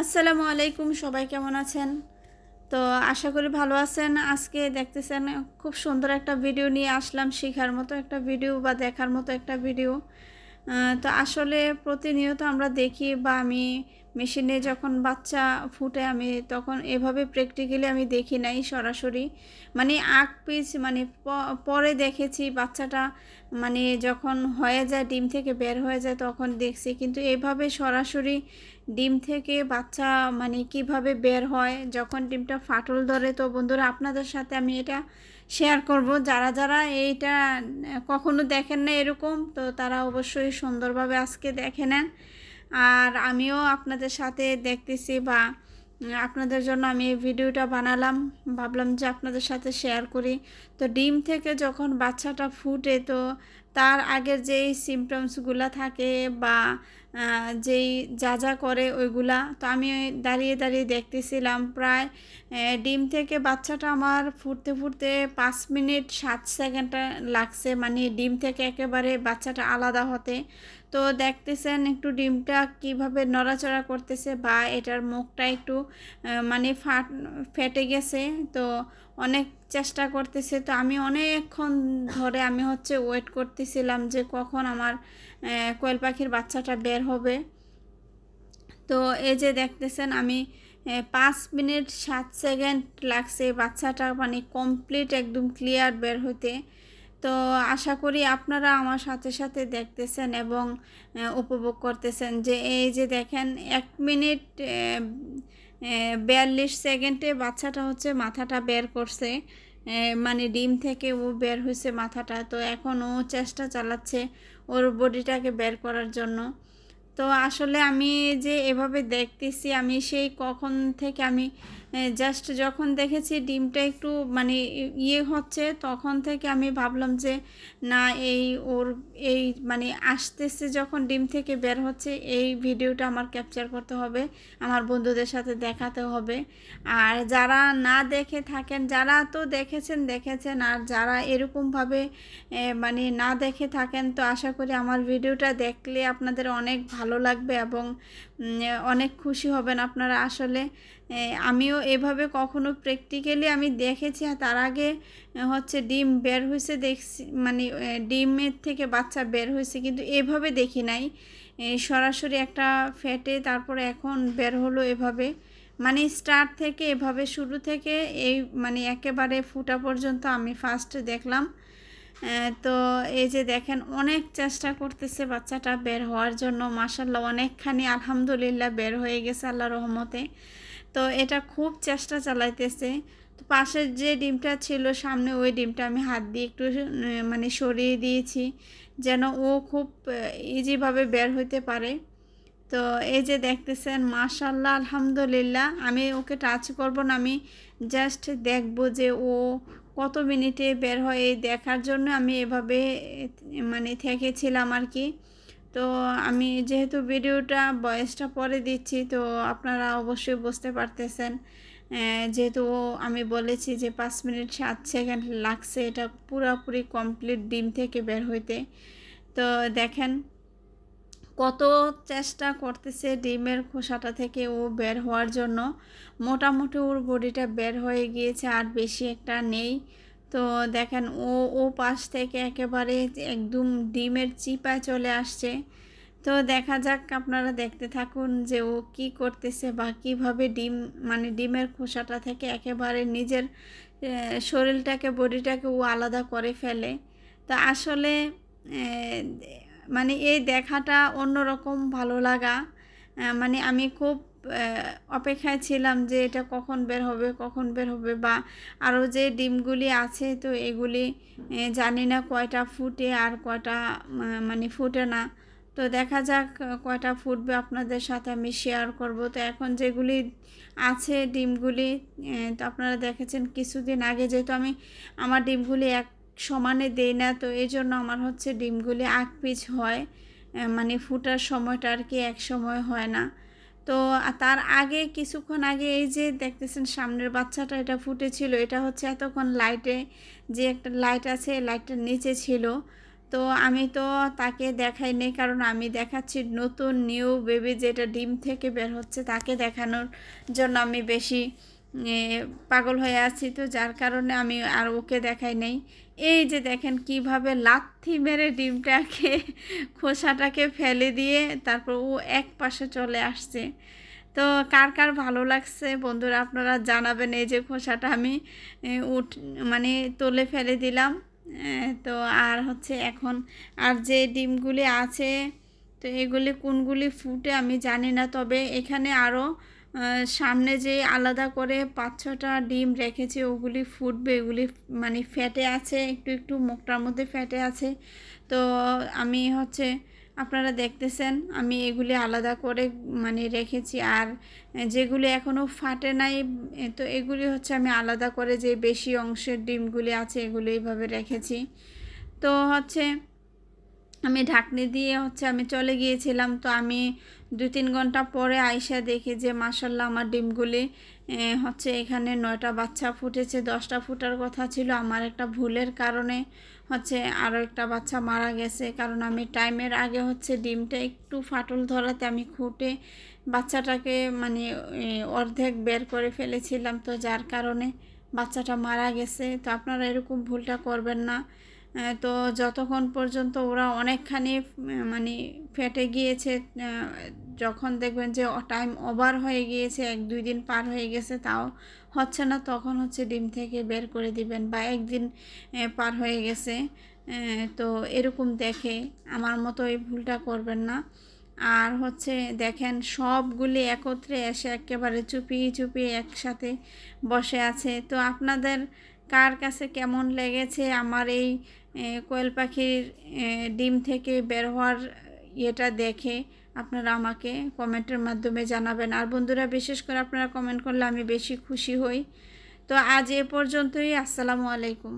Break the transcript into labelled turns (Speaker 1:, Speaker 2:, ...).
Speaker 1: আসসালামু আলাইকুম, সবাই কেমন আছেন? তো আশা করি ভালো আছেন। আজকে দেখতেছেন খুব সুন্দর একটা ভিডিও নিয়ে আসলাম, শেখার মতো একটা ভিডিও বা দেখার মতো একটা ভিডিও। তো আসলে প্রতিনিয়ত আমরা দেখি বা আমি মেশিনে যখন বাচ্চা ফুটে আমি তখন এভাবে প্র্যাকটিক্যালি আমি দেখি নাই সরাসরি। মানে আগ পিস মানে পরে দেখেছি বাচ্চাটা মানে যখন হয়ে যায়, ডিম থেকে বের হয়ে যায় তখন দেখছি। কিন্তু এভাবে সরাসরি ডিম থেকে বাচ্চা মানে কীভাবে বের হয়, যখন ডিমটা ফাটল ধরে, তো বন্ধুরা আপনাদের সাথে আমি এটা শেয়ার করব। যারা যারা এইটা কখনো দেখেন না এরকম, তো তারা অবশ্যই সুন্দরভাবে আজকে দেখে নেন। আর আমিও আপনাদের সাথে দেখতেছি বা আপনাদের জন্য আমি এই ভিডিওটা বানালাম। ভাবলাম যে আপনাদের সাথে শেয়ার করি। তো ডিম থেকে যখন বাচ্চাটা ফুটে তো তার আগের যেই সিমটমসগুলো থাকে বা যেই যা যা করে ওইগুলা, তো আমি দাঁড়িয়ে দাঁড়িয়ে দেখতেছিলাম প্রায় ডিম থেকে বাচ্চাটা আমার ফুটতে ফুটতে পাঁচ মিনিট সাত সেকেন্ড লাগছে মানে ডিম থেকে একেবারে বাচ্চাটা আলাদা হতে। তো দেখতেছেন একটু ডিমটা কীভাবে নড়াচড়া করতেছে বা এটার মুখটা একটু মানে ফাট, ফেটে গেছে, তো অনেক চেষ্টা করতেছে। তো আমি অনেকক্ষণ ধরে আমি হচ্ছে ওয়েট করতেছিলাম যে কখন আমার কোয়েল পাখির বাচ্চাটা বের হবে। তো এই যে দেখতেছেন আমি পাঁচ মিনিট সাত সেকেন্ড লাগছে বাচ্চাটা মানে কমপ্লিট একদম ক্লিয়ার বের হইতে। তো আশা করি আপনারা আমার সাথে সাথে দেখতেছেন এবং উপভোগ করতেছেন যে এই যে দেখেন এক মিনিট বিয়াল্লিশ সেকেন্ডে বাচ্চাটা হচ্ছে মাথাটা বের করছে। মানে ডিম থেকে ও বের হয়েছে মাথাটা। তো এখন ও চেষ্টা চালাচ্ছে ওর বডিটাকে বের করার জন্য। তো আসলে আমি যে এভাবে দেখতেছি, আমি সেই কখন থেকে আমি জাস্ট যখন দেখেছি ডিমটা একটু মানে ইয়ে হচ্ছে, তখন থেকে আমি ভাবলাম যে, না, এই ওর, এই মানে আসতেছে যখন ডিম থেকে বের হচ্ছে, এই ভিডিওটা আমার ক্যাপচার করতে হবে, আমার বন্ধুদের সাথে দেখাতে হবে। আর যারা না দেখে থাকেন, যারা তো দেখেছেন দেখেছেন, আর যারা এরকমভাবে মানে না দেখে থাকেন, তো আশা করি আমার ভিডিওটা দেখলে আপনাদের অনেক ভালো লাগবে এবং অনেক খুশি হবেন আপনারা। আসলে আমিও এভাবে কখনো প্র্যাকটিক্যালি আমি দেখেছি তার আগে হচ্ছে ডিম বের হয়েছে দেখছি মানে ডিমের থেকে বাচ্চা বের হয়েছে কিন্তু এভাবে দেখি নাই। সরাসরি একটা ফেটে তারপরে এখন বের হলো এভাবে। মানে স্টার্ট থেকে, এভাবে শুরু থেকে, এই মানে একেবারে ফুটা পর্যন্ত আমি ফার্স্ট দেখলাম। তো এই যে দেখেন, অনেক চেষ্টা করতেছে বাচ্চাটা বের হওয়ার জন্য। মাসাল্লাহ অনেকখানি আলহামদুলিল্লাহ বের হয়ে গেছে আল্লাহ রহমতে। তো এটা খুব চেষ্টা চালাইতেছে। তো পাশের যে ডিমটা ছিল, সামনে ওই ডিমটা আমি হাত দিয়ে একটু মানে সরিয়ে দিয়েছি যেন ও খুব ইজিভাবে বের হইতে পারে। তো এই যে দেখতেছেন মাশাল্লাহ আলহামদুলিল্লাহ, আমি ওকে টাচ করব না, আমি জাস্ট দেখব যে ও কত মিনিটে বের হয় দেখার জন্য আমি এভাবে মানে থেকেছিলাম আর কি। তো আমি যেহেতু ভিডিওটা বয়সটা পরে দিচ্ছি, তো আপনারা অবশ্যই বুঝতে পারতেছেন যেহেতু আমি বলেছি যে পাঁচ মিনিট সাত সেকেন্ড লাগছে, এটা পুরোপুরি কমপ্লিট ডিম থেকে বের হইতে। তো দেখেন কত চেষ্টা করতেছে ডিমের খোসাটা থেকে ও বের হওয়ার জন্য। মোটামুটি ওর বডিটা বের হয়ে গিয়েছে, আর বেশি একটা নেই। তো দেখেন, ও ও পাশ থেকে একেবারে একদম ডিমের চিপায় চলে আসছে। তো দেখা যাক আপনারা দেখতে থাকুন যে ও কি করতেছে বা কীভাবে ডিম মানে ডিমের খোসাটা থেকে একেবারে নিজের শরীরটাকে, বডিটাকে ও আলাদা করে ফেলে। তো আসলে মানে এই দেখাটা অন্যরকম ভালো লাগা। মানে আমি খুব অপেক্ষায় ছিলাম যে এটা কখন বের হবে, কখন বের হবে বা আরও যে ডিমগুলি আছে তো এগুলি জানি না কয়টা ফুটে আর কয়টা মানে ফুটে না। তো দেখা যাক, কয়টা ফুটবে আপনাদের সাথে আমি শেয়ার করব। তো এখন যেগুলি আছে ডিমগুলি তো আপনারা দেখেছেন কিছুদিন আগে যেহেতু আমি, আমার ডিমগুলি এক সমানে দেই না, তো এই জন্য আমার হচ্ছে ডিমগুলি আগ পিছ হয়। মানে ফুটার সময়টা আর কি এক সময় হয় না। তো তার আগে কিছুক্ষণ আগে এই যে দেখতেছেন সামনের বাচ্চাটা এটা ফুটেছিল, এটা হচ্ছে এতক্ষণ লাইটে যে একটা লাইট আছে লাইটটার নিচে ছিল। তো আমি তো তাকে দেখাই নেই, কারণ আমি দেখাচ্ছি নতুন নিউ বেবি যেটা ডিম থেকে বের হচ্ছে তাকে দেখানোর জন্য আমি বেশি পাগল হয়ে আছি তো, যার কারণে আমি আর ওকে দেখাই নেই। এই যে দেখেন কীভাবে লাথি মেরে ডিমটাকে, খোসাটাকে ফেলে দিয়ে তারপর ও এক পাশে চলে আসছে। তো কার কার ভালো লাগছে বন্ধুরা আপনারা জানাবেন, এই যে খোসাটা আমি উঠ মানে তোলে ফেলে দিলাম। তো আর হচ্ছে এখন, আর যে ডিমগুলি আছে, তো এগুলি কোনগুলি ফুটে আমি জানি না, তবে এখানে আরও সামনে যে আলাদা করে পাঁচ ছটা ডিম রেখেছি, ওগুলি ফুটবে, এগুলি মানে ফ্যাটে আছে, একটু একটু মুখটার মধ্যে ফ্যাটে আছে। তো আমি হচ্ছে, আপনারা দেখতেছেন, আমি এগুলি আলাদা করে মানে রেখেছি। আর যেগুলি এখনও ফাটে নাই তো এগুলি হচ্ছে আমি আলাদা করে যে বেশি অংশের ডিমগুলি আছে, এগুলি এইভাবে রেখেছি। তো হচ্ছে আমি ঢাকনি দিয়ে হচ্ছে আমি চলে গিয়েছিলাম। তো আমি দু তিন ঘণ্টা পরে আইসা দেখি যে মাসাল্লাহ আমার ডিমগুলি হচ্ছে এখানে নয়টা বাচ্চা ফুটেছে, দশটা ফুটার কথা ছিল। আমার একটা ভুলের কারণে হচ্ছে আরও একটা বাচ্চা মারা গেছে। কারণ আমি টাইমের আগে হচ্ছে ডিমটা একটু ফাটল ধরাতে আমি খুঁটে বাচ্চাটাকে মানে অর্ধেক বের করে ফেলেছিলাম। তো যার কারণে বাচ্চাটা মারা গেছে। তো আপনারা এরকম ভুলটা করবেন না। তো যতক্ষণ পর্যন্ত ওরা অনেকখানি মানে ফেটে গিয়েছে যখন দেখবেন যে টাইম ওভার হয়ে গিয়েছে, এক দুই দিন পার হয়ে গেছে, তাও হচ্ছে না, তখন হচ্ছে ডিম থেকে বের করে দিবেন বা একদিন পার হয়ে গেছে। তো এরকম দেখে আমার মতো এই ভুলটা করবেন না। আর হচ্ছে দেখেন সবগুলি একত্রে এসে একেবারে চুপিয়ে চুপিয়ে একসাথে বসে আছে। তো আপনাদের কার কাছে কেমন লেগেছে? আমার এই কোয়েল পাখির ডিম থেকে বের হওয়ার ইয়েটা দেখে আপনারা আমাকে কমেন্টের মাধ্যমে জানাবেন। আর বন্ধুরা, বিশেষ করে আপনারা কমেন্ট করলে আমি বেশি খুশি হই। তো আজ এ পর্যন্তই। আসসালামু আলাইকুম।